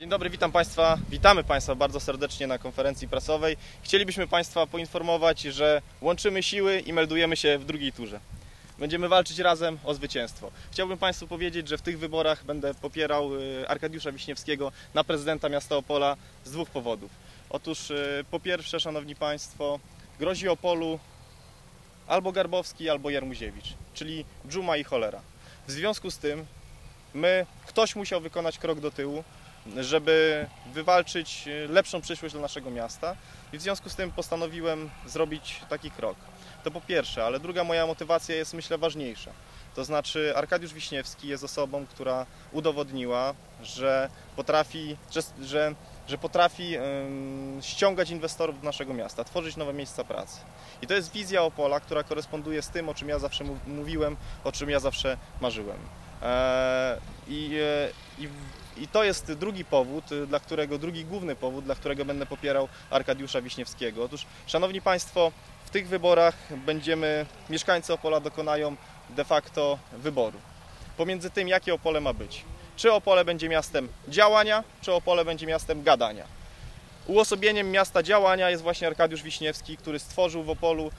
Dzień dobry, witam Państwa. Witamy Państwa bardzo serdecznie na konferencji prasowej. Chcielibyśmy Państwa poinformować, że łączymy siły i meldujemy się w drugiej turze. Będziemy walczyć razem o zwycięstwo. Chciałbym Państwu powiedzieć, że w tych wyborach będę popierał y, Arkadiusza Wiśniewskiego na prezydenta miasta Opola z dwóch powodów. Otóż y, po pierwsze, Szanowni Państwo, grozi Opolu albo Garbowski, albo Jarmuziewicz, czyli dżuma i cholera. W związku z tym my, ktoś musiał wykonać krok do tyłu, żeby wywalczyć e, lepszą przyszłość dla naszego miasta i w związku z tym postanowiłem zrobić taki krok. To po pierwsze, ale druga moja motywacja jest myślę ważniejsza. To znaczy Arkadiusz Wiśniewski jest osobą, która udowodniła, że potrafi, że, że, że potrafi ściągać inwestorów do naszego miasta, tworzyć nowe miejsca pracy. I to jest wizja Opola, która koresponduje z tym, o czym ja zawsze mówiłem, o czym ja zawsze marzyłem. Eee, i, e, i i to jest drugi powód, y, dla którego, drugi główny powód, dla którego będę popierał Arkadiusza Wiśniewskiego. Otóż, Szanowni Państwo, w tych wyborach będziemy, mieszkańcy Opola dokonają de facto wyboru. Pomiędzy tym, jakie Opole ma być. Czy Opole będzie miastem działania, czy Opole będzie miastem gadania. Uosobieniem miasta działania jest właśnie Arkadiusz Wiśniewski, który stworzył w Opolu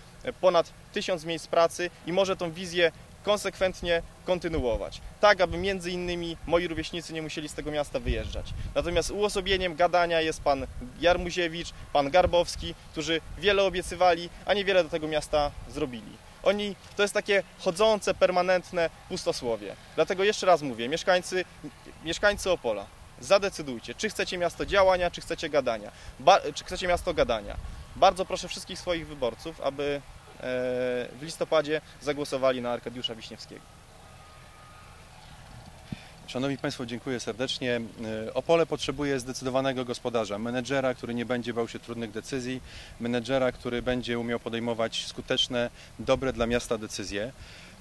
ponad tysiąc miejsc pracy i może tą wizję konsekwentnie kontynuować. Tak, aby między innymi moi rówieśnicy nie musieli z tego miasta wyjeżdżać. Natomiast uosobieniem gadania jest pan Jarmuziewicz, pan Garbowski, którzy wiele obiecywali, a niewiele do tego miasta zrobili. Oni, to jest takie chodzące, permanentne pustosłowie. Dlatego jeszcze raz mówię, mieszkańcy, mieszkańcy Opola, zadecydujcie, czy chcecie miasto działania, czy chcecie gadania, ba, czy chcecie miasto gadania. Bardzo proszę wszystkich swoich wyborców, aby w listopadzie zagłosowali na Arkadiusza Wiśniewskiego. Szanowni Państwo, dziękuję serdecznie. E, Opole potrzebuje zdecydowanego gospodarza, menedżera, który nie będzie bał się trudnych decyzji, menedżera, który będzie umiał podejmować skuteczne, dobre dla miasta decyzje.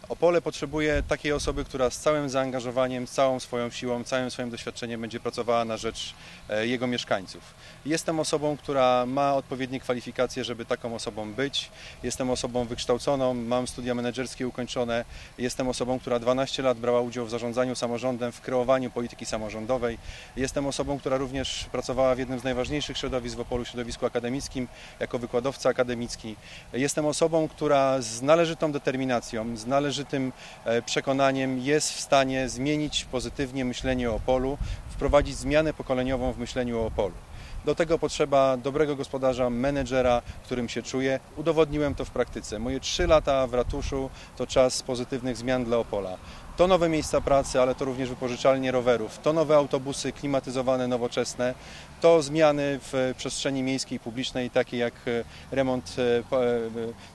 Opole potrzebuje takiej osoby, która z całym zaangażowaniem, z całą swoją siłą, całym swoim doświadczeniem będzie pracowała na rzecz e, jego mieszkańców. Jestem osobą, która ma odpowiednie kwalifikacje, żeby taką osobą być. Jestem osobą wykształconą, mam studia menedżerskie ukończone. Jestem osobą, która 12 lat brała udział w zarządzaniu samorządem, w kreowaniu polityki samorządowej. Jestem osobą, która również pracowała w jednym z najważniejszych środowisk w Opolu, środowisku akademickim, jako wykładowca akademicki. Jestem osobą, która z należytą determinacją, z należytą należytym e, przekonaniem jest w stanie zmienić pozytywnie myślenie o Opolu, wprowadzić zmianę pokoleniową w myśleniu o Opolu. Do tego potrzeba dobrego gospodarza, menedżera, którym się czuję. Udowodniłem to w praktyce. Moje trzy lata w ratuszu to czas pozytywnych zmian dla Opola. To nowe miejsca pracy, ale to również wypożyczalnie rowerów, to nowe autobusy klimatyzowane, nowoczesne, to zmiany w przestrzeni miejskiej, publicznej, takie jak e, remont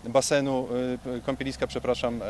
e, basenu, kąpieliska, przepraszam,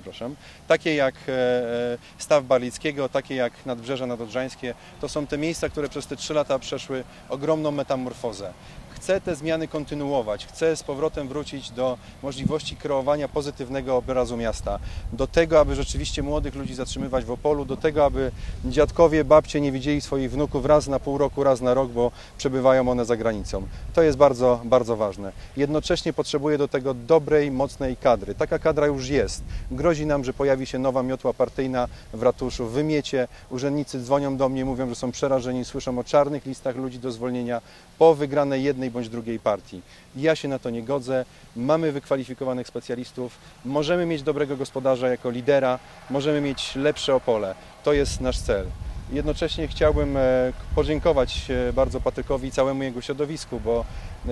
przepraszam, takie jak e, e, Staw Barlickiego, takie jak Nadbrzeże Nadodrzańskie, to są te miejsca, które przez te trzy lata przeszły ogromną metamorfozę chce te zmiany kontynuować, chce z powrotem wrócić do możliwości kreowania pozytywnego obrazu miasta, do tego, aby rzeczywiście młodych ludzi zatrzymywać w Opolu, do tego, aby dziadkowie, babcie nie widzieli swoich wnuków raz na pół roku, raz na rok, bo przebywają one za granicą. To jest bardzo, bardzo ważne. Jednocześnie potrzebuje do tego dobrej, mocnej kadry. Taka kadra już jest. Grozi nam, że pojawi się nowa miotła partyjna w ratuszu, wymiecie. Urzędnicy dzwonią do mnie, mówią, że są przerażeni, słyszą o czarnych listach ludzi do zwolnienia po wygranej jednej bądź drugiej partii. Ja się na to nie godzę. Mamy wykwalifikowanych specjalistów, możemy mieć dobrego gospodarza jako lidera, możemy mieć lepsze Opole. To jest nasz cel. Jednocześnie chciałbym e, podziękować e, bardzo Patrykowi i całemu jego środowisku, bo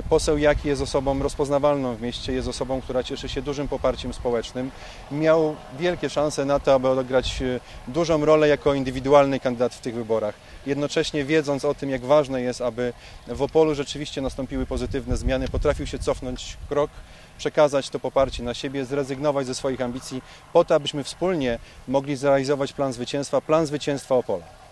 poseł Jaki jest osobą rozpoznawalną w mieście, jest osobą, która cieszy się dużym poparciem społecznym. Miał wielkie szanse na to, aby odegrać e, dużą rolę jako indywidualny kandydat w tych wyborach. Jednocześnie wiedząc o tym, jak ważne jest, aby w Opolu rzeczywiście nastąpiły pozytywne zmiany, potrafił się cofnąć krok, przekazać to poparcie na siebie, zrezygnować ze swoich ambicji po to, abyśmy wspólnie mogli zrealizować plan zwycięstwa, plan zwycięstwa Opola.